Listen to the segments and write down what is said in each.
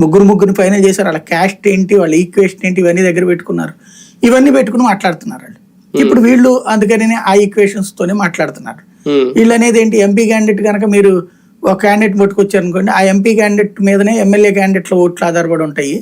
ముగ్గురు ముగ్గురు ఫైనల్ చేశారు. వాళ్ళ క్యాస్ట్ ఏంటి వాళ్ళ ఈక్వేషన్ ఏంటి ఇవన్నీ దగ్గర పెట్టుకున్నారు. ఇవన్నీ పెట్టుకుని మాట్లాడుతున్నారు వాళ్ళు. ఇప్పుడు వీళ్ళు అందుకని ఆ ఈక్వేషన్స్ తోనే మాట్లాడుతున్నారు. వీళ్ళు అనేది ఏంటి? ఎంపీ క్యాండిడేట్ కనుక మీరు ఒక క్యాండిడేట్ పట్టుకొచ్చారు అనుకోండి ఆ ఎంపీ క్యాండిడేట్ మీదనే ఎమ్మెల్యే క్యాండిడేట్ల ఓట్లు ఆధారపడి ఉంటాయి.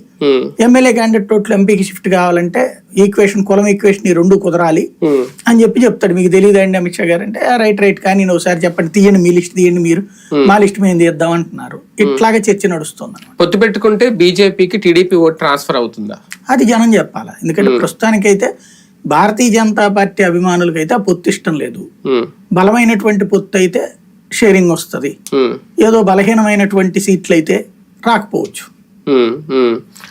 ఎమ్మెల్యే క్యాండిడేట్ ఓట్లు ఎంపీకి షిఫ్ట్ కావాలంటే ఈక్వేషన్ కులం ఈక్వేషన్ ఈ రెండు కుదరాలి. ఉమ్, అని చెప్పి చెప్తాడు. మీకు తెలియదు అండి అమిత్ షా గారు అంటే "ఆ, రైట్ రైట్ కానీ నేను ఒకసారి చెప్పండి తీయండి మీ లిస్ట్ తీయండి మీరు. మా లిస్ట్ మేము తీద్దాం అంటున్నారు. ఇట్లాగా చర్చ నడుస్తుంది. పొత్తు పెట్టుకుంటే బీజేపీకి టీడీపీ ఓట్ ట్రాన్స్ఫర్ అవుతుందా? అది జనం చెప్పాలి? ఎందుకంటే ప్రస్తుతానికైతే భారతీయ జనతా పార్టీ అభిమానులకైతే ఆ పొత్తు ఇష్టం లేదు. బలమైనటువంటి పొత్తు అయితే షేరింగ్ వస్తుంది. ఏదో బలహీనమైనటువంటి సీట్లు అయితే రాకపోవచ్చు.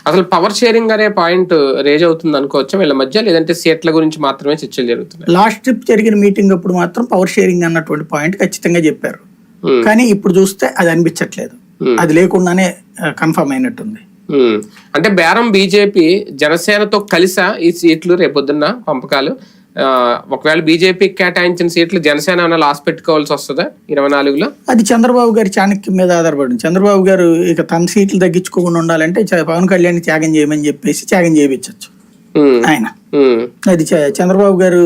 అసలు పవర్ షేరింగ్ అనే పాయింట్ రేజ్ అవుతుంది అనుకోవచ్చా వీళ్ళ మధ్య? లేదంటే సీట్ల గురించి మాత్రమే చర్చలు జరుగుతున్నాయి? లాస్ట్ ట్రిప్ జరిగిన మీటింగ్ అప్పుడు మాత్రం పవర్ షేరింగ్ అన్నటువంటి పాయింట్ ఖచ్చితంగా చెప్పారు. కానీ ఇప్పుడు చూస్తే అది అనిపించట్లేదు. అది లేకుండానే కన్ఫర్మ్ అయినట్టుంది. అంటే బేరం బీజేపీ జనసేనతో కలిసా ఈ సీట్లు రేపొద్దున్న పంపకాలు? ఒకవేళ బీజేపీకి కేటాయించిన సీట్లు జనసేన ఏమైనా లాస్ పెట్టుకోవాల్సి వస్తుందా ఇరవై నాలుగులో? అది చంద్రబాబు గారి చాణక్యం మీద ఆధారపడింది చంద్రబాబు గారు ఇక తన సీట్లు తగ్గించుకోకుండా ఉండాలంటే పవన్ కళ్యాణ్ త్యాగం చేయమని చెప్పేసి త్యాగం చేయించవచ్చు ఆయన. అది చంద్రబాబు గారు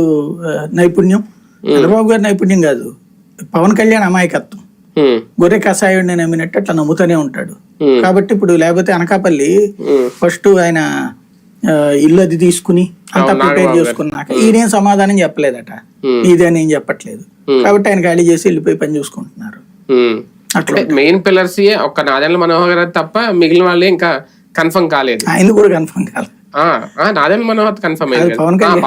నైపుణ్యం. చంద్రబాబు గారి నైపుణ్యం కాదు. పవన్ కళ్యాణ్ అమాయకత్వం. గొర్రె కషాయుడిని నమ్మినట్టు అట్లా నమ్ముతూనే ఉంటాడు. కాబట్టి ఇప్పుడు లేకపోతే అనకాపల్లి ఫస్ట్ ఆయన ఇల్లు అది తీసుకుని అంతా ప్రిపేర్ చేసుకున్నాక ఈయనేం సమాధానం చెప్పలేదట. Hmm. ఇదే నేను చెప్పట్లేదు. కాబట్టి ఆయన ఖాళీ చేసి వెళ్ళిపోయి పని చూసుకుంటున్నారు. అట్లా అంటే మెయిన్ పిల్లర్స్ ఒక్క నాదెండ్ల మనోహర్ గారు తప్ప మిగిలిన వాళ్ళే ఇంకా కన్ఫర్మ్ కాలేదు. ఆయన కూడా కన్ఫర్మ్ కాలేదు. నాదెండ్ల మనోహర్ కన్ఫర్మ్ అయింది పవన్ కళ్యాణ్